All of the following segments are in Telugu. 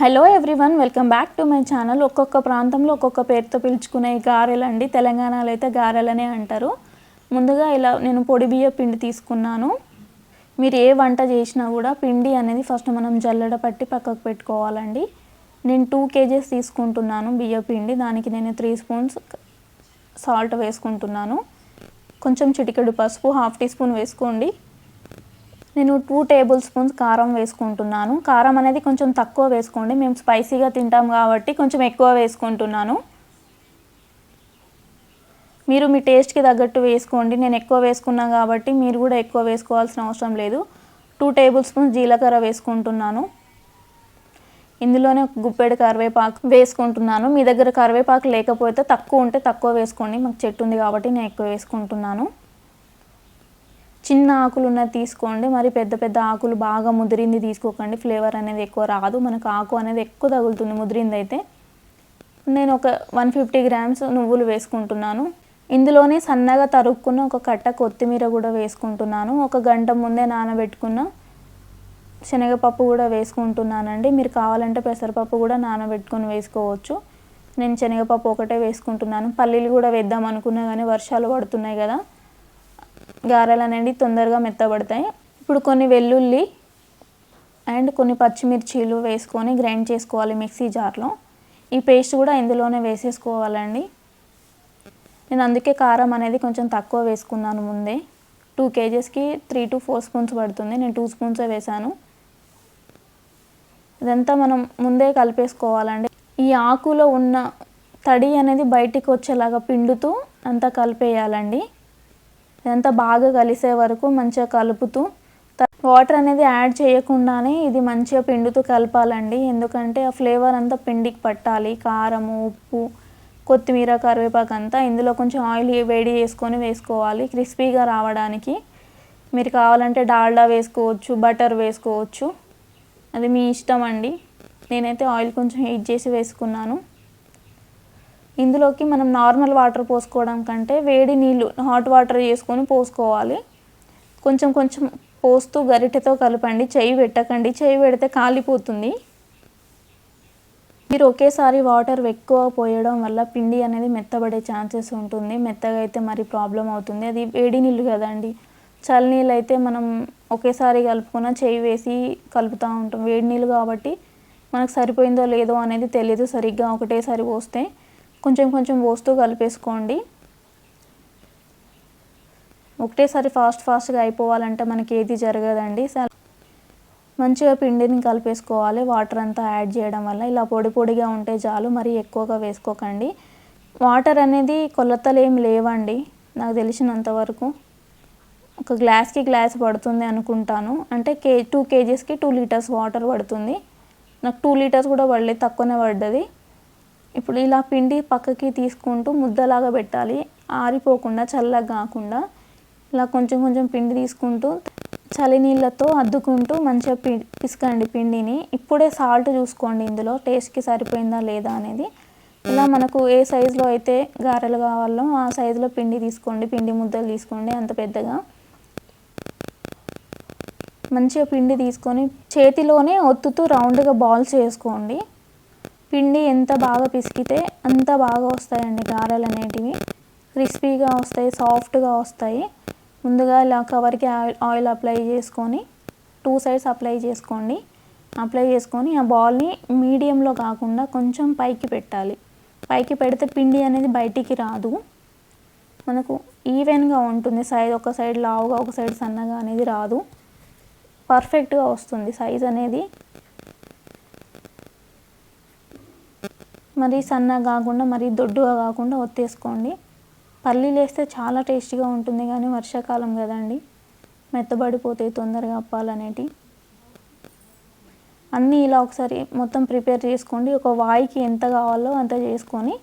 Hello everyone welcome back to my channel ఒక్కొక్క ప్రాంతంలో ఒక్కొక్క పేరుతో పిలుచుకునే గారెలండి గారెలు అండి. తెలంగాణలో అయితే గారెలనే అంటారు. ముందుగా ఇలా నేను పొడి బియ్య పిండి తీసుకున్నాను. మీరు ఏ వంట చేసినా కూడా పిండి అనేది ఫస్ట్ మనం జల్లెడ పట్టి పక్కకు పెట్టుకోవాలండి. నేను టూ కేజెస్ తీసుకుంటున్నాను బియ్య పిండి. దానికి నేను త్రీ స్పూన్స్ సాల్ట్ వేసుకుంటున్నాను. కొంచెం చిటికెడు పసుపు హాఫ్ టీ స్పూన్ వేసుకోండి. నేను టూ టేబుల్ స్పూన్స్ కారం వేసుకుంటున్నాను. కారం అనేది కొంచెం తక్కువ వేసుకోండి. మేము స్పైసీగా తింటాం కాబట్టి కొంచెం ఎక్కువ వేసుకుంటున్నాను. మీరు మీ టేస్ట్కి తగ్గట్టు వేసుకోండి. నేను ఎక్కువ వేసుకున్నాను కాబట్టి మీరు కూడా ఎక్కువ వేసుకోవాల్సిన అవసరం లేదు. టూ టేబుల్ స్పూన్స్ జీలకర్ర వేసుకుంటున్నాను. ఇందులోనే ఒక గుప్పెడు కరివేపాకు వేసుకుంటున్నాను. మీ దగ్గర కరివేపాకు లేకపోతే తక్కువ ఉంటే తక్కువ వేసుకోండి. మాకు చెట్టు ఉంది కాబట్టి నేను ఎక్కువ వేసుకుంటున్నాను. చిన్న ఆకులు ఉన్నది తీసుకోండి. మరి పెద్ద పెద్ద ఆకులు బాగా ముదిరింది తీసుకోకండి. ఫ్లేవర్ అనేది ఎక్కువ రాదు. మనకు ఆకు అనేది ఎక్కువ తగులుతుంది ముదిరింది అయితే నేను ఒక వన్ ఫిఫ్టీ గ్రామ్స్ నువ్వులు వేసుకుంటున్నాను. ఇందులోనే సన్నగా తరుక్కున్న ఒక కట్ట కొత్తిమీర కూడా వేసుకుంటున్నాను. ఒక గంట ముందే నానబెట్టుకున్న శనగపప్పు కూడా వేసుకుంటున్నానండి. మీరు కావాలంటే పెసరపప్పు కూడా నానబెట్టుకొని వేసుకోవచ్చు. నేను శనగపప్పు ఒకటే వేసుకుంటున్నాను. పల్లీలు కూడా వేద్దాం అనుకున్నా కానీ వర్షాలు పడుతున్నాయి కదా. గారెలు అనేవి తొందరగా మెత్తబడతాయి. ఇప్పుడు కొన్ని వెల్లుల్లి అండ్ కొన్ని పచ్చిమిర్చీలు వేసుకొని గ్రైండ్ చేసుకోవాలి మిక్సీ జార్లో. ఈ పేస్ట్ కూడా ఇందులోనే వేసేసుకోవాలండి. నేను అందుకే కారం అనేది కొంచెం తక్కువ వేసుకున్నాను ముందే. టూ కేజెస్కి త్రీ టు ఫోర్ స్పూన్స్ పడుతుంది. నేను టూ స్పూన్సే వేసాను ఇదంతా మనం ముందే కలిపేసుకోవాలండి. ఈ ఆకులో ఉన్న తడి అనేది బయటికి వచ్చేలాగా పిండుతూ అంతా కలిపేయాలండి. ఇదంతా బాగా కలిసే వరకు మంచిగా కలుపుతూ వాటర్ అనేది యాడ్ చేయకుండానే ఇది మంచిగా పిండుతూ కలపాలండి. ఎందుకంటే ఆ ఫ్లేవర్ అంతా పిండికి పట్టాలి. కారము ఉప్పు కొత్తిమీర కరివేపాకు అంతా ఇందులో కొంచెం ఆయిల్ వేడి చేసుకొని వేసుకోవాలి. క్రిస్పీగా రావడానికి. మీరు కావాలంటే డాల్డా వేసుకోవచ్చు బటర్ వేసుకోవచ్చు. అది మీ ఇష్టం అండి. నేనైతే ఆయిల్ కొంచెం హీట్ చేసి వేసుకున్నాను. ఇందులోకి మనం నార్మల్ వాటర్ పోసుకోవడం కంటే వేడి నీళ్ళు హాట్ వాటర్ చేసుకొని పోసుకోవాలి. కొంచెం కొంచెం పోస్తూ గరిటెతో కలపండి చెయ్యి పెట్టకండి. చెయ్యి పెడితే కాలిపోతుంది. మీరు ఒకేసారి వాటర్ ఎక్కువ పోయడం వల్ల పిండి అనేది మెత్తబడే ఛాన్సెస్ ఉంటుంది. మెత్తగా అయితే మరి ప్రాబ్లం అవుతుంది. అది వేడి నీళ్ళు కదండి. చలి నీళ్ళు అయితే మనం ఒకేసారి కలుపుకున్న చెయ్యి వేసి కలుపుతూ ఉంటాం. వేడి నీళ్ళు కాబట్టి మనకు సరిపోయిందో లేదో అనేది తెలియదు సరిగ్గా ఒకటేసారి పోస్తే కొంచెం కొంచెం పోస్తూ కలిపేసుకోండి. ఒకటేసారి ఫాస్ట్ ఫాస్ట్గా అయిపోవాలంటే మనకి ఏది జరగదండి. మంచిగా పిండిని కలిపేసుకోవాలి. వాటర్ అంతా యాడ్ చేయడం వల్ల ఇలా పొడి పొడిగా ఉంటే చాలు మరీ ఎక్కువగా వేసుకోకండి. వాటర్ అనేది కొలతలు ఏం లేవండి నాకు తెలిసినంత వరకు. ఒక గ్లాస్కి గ్లాస్ పడుతుంది అనుకుంటాను. అంటే కే టూ కేజీస్కి టూ లీటర్స్ వాటర్ పడుతుంది. నాకు టూ లీటర్స్ కూడా పడలేదు తక్కువనే పడ్డది. ఇప్పుడు ఇలా పిండి పక్కకి తీసుకుంటూ ముద్దలాగా పెట్టాలి. ఆరిపోకుండా చల్లగా కాకుండా ఇలా కొంచెం కొంచెం పిండి తీసుకుంటూ చలి నీళ్ళతో అద్దుకుంటూ మంచిగా పి పిసకండి పిండిని. ఇప్పుడే సాల్ట్ చూసుకోండి ఇందులో. టేస్ట్కి సరిపోయిందా లేదా అనేది. ఇలా మనకు ఏ సైజులో అయితే గారెలు కావాలో ఆ సైజులో పిండి తీసుకోండి. పిండి ముద్దలు తీసుకోండి అంత పెద్దగా. మంచిగా పిండి తీసుకొని చేతిలోనే ఒత్తుతూ రౌండ్గా బాల్స్ చేసుకోండి. పిండి ఎంత బాగా పిసికితే అంత బాగా వస్తాయండి గారెలు అనేటివి. క్రిస్పీగా వస్తాయి సాఫ్ట్గా వస్తాయి. ముందుగా ఇలా కవర్కి ఆయిల్ అప్లై చేసుకొని టూ సైడ్స్ అప్లై చేసుకోండి. అప్లై చేసుకొని ఆ బాల్ని మీడియంలో కాకుండా కొంచెం పైకి పెట్టాలి. పైకి పెడితే పిండి అనేది బయటికి రాదు. మనకు ఈవెన్గా ఉంటుంది సైజ్ ఒక సైడ్ లావుగా ఒక సైడ్ సన్నగా అనేది రాదు. పర్ఫెక్ట్గా వస్తుంది సైజ్ అనేది. మరి సన్నగా కాకుండా మరి దొడ్డుగా కాకుండా ఒత్తేసుకోండి. పల్లీలు వేస్తే చాలా టేస్టీగా ఉంటుంది కానీ వర్షాకాలం కదండి. మెత్తబడిపోతాయి తొందరగా అప్పాలనేటి. అన్నీ ఇలా ఒకసారి మొత్తం ప్రిపేర్ చేసుకోండి. ఒక వాయికి ఎంత కావాలో అంత చేసుకొని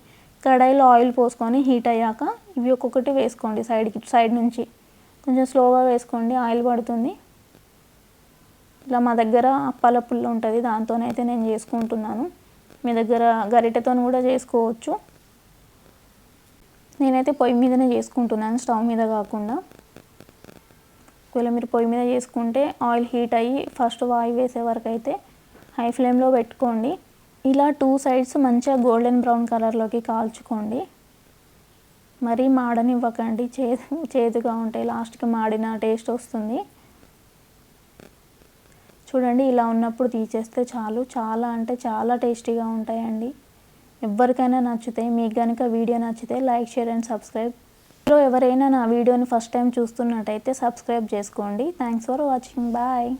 కడాయిలో ఆయిల్ పోసుకొని హీట్ అయ్యాక ఇవి ఒక్కొక్కటి వేసుకోండి సైడ్కి సైడ్ నుంచి. కొంచెం స్లోగా వేసుకోండి ఆయిల్ పడుతుంది. ఇలా మా దగ్గర అప్పాల పుల్ల ఉంటుంది దాంతోనైతే నేను చేసుకుంటున్నాను. మీ దగ్గర గరిటెతో కూడా చేసుకోవచ్చు. నేనైతే పొయ్యి మీదనే చేసుకుంటున్నాను స్టవ్ మీద కాకుండా. ఒకవేళ మీరు పొయ్యి మీద చేసుకుంటే ఆయిల్ హీట్ అయ్యి ఫస్ట్ వాయి వేసే వరకు అయితే హై ఫ్లేమ్లో పెట్టుకోండి. ఇలా టూ సైడ్స్ మంచిగా గోల్డెన్ బ్రౌన్ కలర్లోకి కాల్చుకోండి. మరీ మాడనివ్వకండి చేదు చేదుగా ఉంటాయి లాస్ట్కి మాడిన టేస్ట్ వస్తుంది. చూడండి ఇలా ఉన్నప్పుడు తీసేస్తే చాలు. చాలా అంటే చాలా టేస్టీగా ఉంటాయండి. ఎవరికైనా నచ్చుతాయి మీకు కనుక వీడియో నచ్చితే లైక్ షేర్ అండ్ సబ్స్క్రైబ్. మీరు ఎవరైనా నా వీడియోని ఫస్ట్ టైం చూస్తున్నట్టయితే సబ్స్క్రైబ్ చేసుకోండి. Thanks for watching. బాయ్.